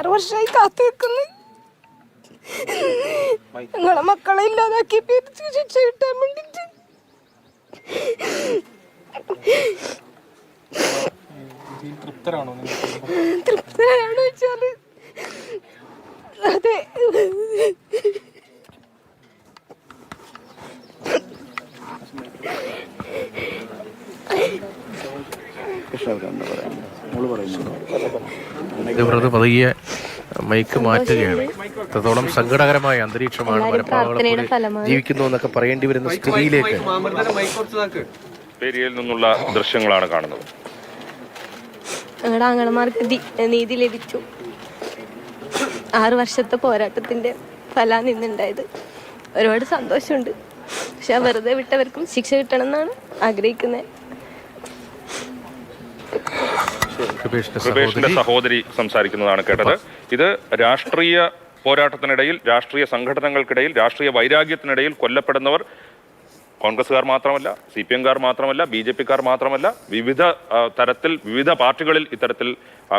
ആറ് വർഷമായി കാത്തു നിൽക്കുന്നു നിങ്ങളെ മക്കളെ ഇല്ലാതാക്കി ശിക്ഷ കിട്ടാൻ വേണ്ടിട്ട്. തൃപ്തരാണോ തൃപ്തരാണോ വെച്ചാൽ അതെ വെറുതെ പതിയെ മൈക്ക് മാറ്റുകയാണ്. അത്രത്തോളം സങ്കടകരമായ അന്തരീക്ഷമാണ്. ജീവിക്കുന്നു എന്നൊക്കെ പറയേണ്ടി വരുന്ന സ്ഥിതിയിലേക്ക്. പേരിയയിൽ നിന്നുള്ള ദൃശ്യങ്ങളാണ് കാണുന്നത്. ഞങ്ങളുടെ ആങ്ങളമാർക്ക് നീതി ലഭിച്ചു. ആറു വർഷത്തെ പോരാട്ടത്തിന്റെ ഫലാണ് ഇന്നുണ്ടായത് ഒരുപാട് സന്തോഷമുണ്ട്. പക്ഷെ വെറുതെ വിട്ടവർക്കും ശിക്ഷ കിട്ടണം എന്നാണ് ആഗ്രഹിക്കുന്നത് കൃപേഷിന്റെ സഹോദരി. സംസാരിക്കുന്നതാണ് കേട്ടത്. ഇത് രാഷ്ട്രീയ പോരാട്ടത്തിനിടയിൽ രാഷ്ട്രീയ സംഘടനകൾക്കിടയിൽ രാഷ്ട്രീയ വൈരാഗ്യത്തിനിടയിൽ കൊല്ലപ്പെടുന്നവർ കോൺഗ്രസ്സുകാർ മാത്രമല്ല സി പി എംകാർ മാത്രമല്ല ബി ജെ പിക്കാർ മാത്രമല്ല വിവിധ തരത്തിൽ വിവിധ പാർട്ടികളിൽ ഇത്തരത്തിൽ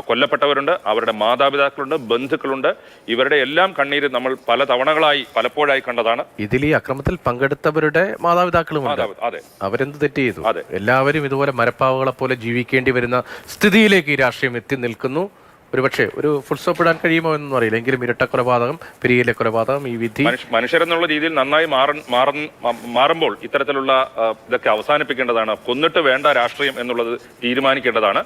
കൊല്ലപ്പെട്ടവരുണ്ട് അവരുടെ മാതാപിതാക്കളുണ്ട് ബന്ധുക്കളുണ്ട്. ഇവരുടെ എല്ലാം കണ്ണീര് നമ്മൾ പല തവണകളായി പലപ്പോഴായി കണ്ടതാണ്. ഇതിൽ ഈ അക്രമത്തിൽ പങ്കെടുത്തവരുടെ മാതാപിതാക്കളും അതെ. അവരെന്ത് തെറ്റ് ചെയ്തു? അതെ. എല്ലാവരും ഇതുപോലെ മരപ്പാവുകളെ പോലെ ജീവിക്കേണ്ടി വരുന്ന സ്ഥിതിയിലേക്ക് ഈ രാഷ്ട്രീയം എത്തി നിൽക്കുന്നു. ഒരുപക്ഷെ ഒരു ഫുൾ സ്റ്റോപ്പ് ഇടാൻ കഴിയുമോ എന്നൊന്നും അറിയില്ല. എങ്കിലും ഇരട്ട കൊലപാതകം പെരിയയിലെ കൊലപാതകം ഈ വിധി മനുഷ്യരെന്നുള്ള രീതിയിൽ നന്നായി മാറുമ്പോൾ ഇത്തരത്തിലുള്ള ഇതൊക്കെ അവസാനിപ്പിക്കേണ്ടതാണ്. കൊന്നിട്ട് വേണ്ട രാഷ്ട്രീയം എന്നുള്ളത് തീരുമാനിക്കേണ്ടതാണ്.